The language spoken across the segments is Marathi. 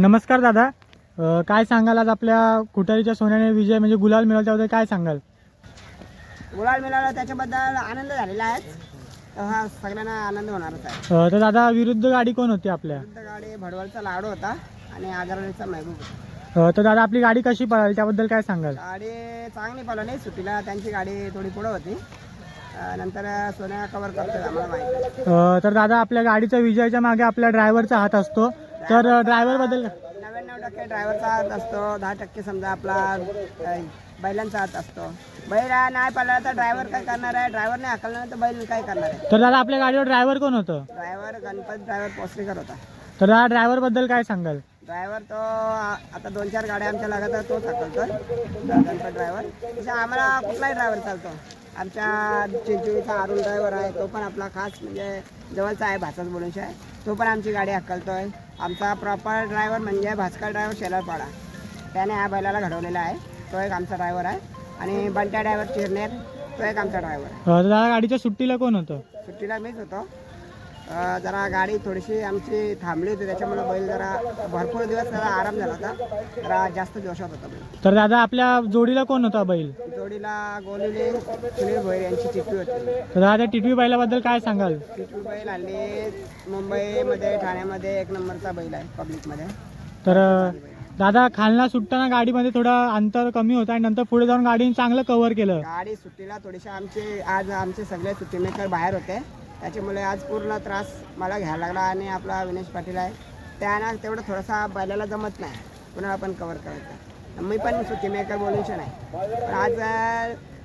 नमस्कार दादा. काय सांगाल आज आपल्या कुटारीच्या सोन्याने विजय म्हणजे गुलाल मिळाला त्याबद्दल काय सांगाल? गुलाल मिळाला त्याच्याबद्दल आनंद झालेला आहे. हा सगळ्यांना आनंद होणारच आहे. तर दादा विरुद्ध गाडी कोण होती आपल्या? विरुद्ध गाडी भडवलचा लाडू होता आणि आजाराचा महबूब होता. तर दादा आपली गाडी कशी पळाली? त्याबद्दल काय सांगाल? गाडी चांगली पळवली सुट्टीला त्यांची गाडी थोडी पुढं होती. नंतर सोन्या कवर करतो आम्हाला माहिती तर दादा आपल्या गाडीच्या विजयाच्या मागे आपल्या ड्रायव्हरचा हात असतो. तर ड्रायव्हरबद्दल नव्याण्णव टक्के ड्रायव्हरचा हात असतो. दहा टक्के समजा आपला बैलांचा हात असतो. बैल नाही पळला तर ड्रायव्हर काय करणार आहे? ड्रायव्हरने हाकललं नाही तर बैल काय करणार आहे? तर दादा आपल्या गाडीवर ड्रायव्हर कोण होतं? ड्रायव्हर गणपत ड्रायव्हर पोस्टेकर होता. तर दादा ड्रायव्हरबद्दल काय सांगाल? ड्रायव्हर तो आता दोन चार गाड्या आमच्या लागत तोच हाकलतोय गणपत ड्रायव्हर. तसं आम्हाला कुठलाही ड्रायव्हर चालतो. आमच्या चिंचणीचा अरुण ड्रायव्हर आहे तो पण आपला खास म्हणजे जवळचा आहे भाचाच बोलूनशी. आहे तो पण आमची गाडी हाकलतोय आमचा प्रॉपर ड्रायव्हर म्हणजे भास्कर ड्रायव्हर शेलारपाडा. त्याने ह्या बैलाला घडवलेला आहे. तो एक आमचा ड्रायव्हर आहे. आणि बंट्या ड्रायव्हर चिरनेर तो एक आमचा ड्रायव्हर आहे. गाडीच्या सुट्टीला कोण होतं? सुट्टीला मीच होतो. जरा गाडी थोडीशी आमची थांबली होती त्याच्यामुळे बैल जरा भरपूर दिवस जरा आराम झाला होता. जरा जास्त जोशात होता बैल. तर दादा आपल्या जोडीला कोण होता बैल? जोडीला गोलिले सुनील भोईर यांची चिठ्ठी होती. तर दादा टिटवी बैलाबद्दल काय सांगाल? चिठ्ठी बैल हल्ली मुंबईमध्ये ठाण्यामध्ये एक नंबरचा बैल आहे पब्लिकमध्ये. तर दादा खालना सुटताना गाडीमध्ये थोडं अंतर कमी होतं आणि नंतर पुढे जाऊन गाडीने चांगलं कव्हर केलं. गाडी सुट्टीला थोडीशी आमचे आज आमचे सगळे सुट्टीमेकर बाहेर होते. त्याच्यामुळे आज पूर्ण त्रास मला घ्यायला लागला आणि आपला विनेश पाटील आहे. त्यानं तेवढं थोडासा बैलाला जमत नाही. पुन्हा आपण कवर करायचं. मी पण सुट्टीमेकर बोलूच नाही. पण आज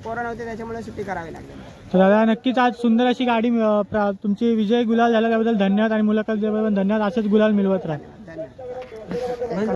पोरं नव्हते त्याच्यामुळे सुट्टी करावी लागली. तर दादा नक्कीच आज सुंदर अशी गाडी तुमची विजय गुलाल झाला त्याबद्दल धन्यवाद आणि मुलाखत दिल्याबद्दल धन्यवाद. असेच गुलाल मिळवत राहा. धन्यवाद.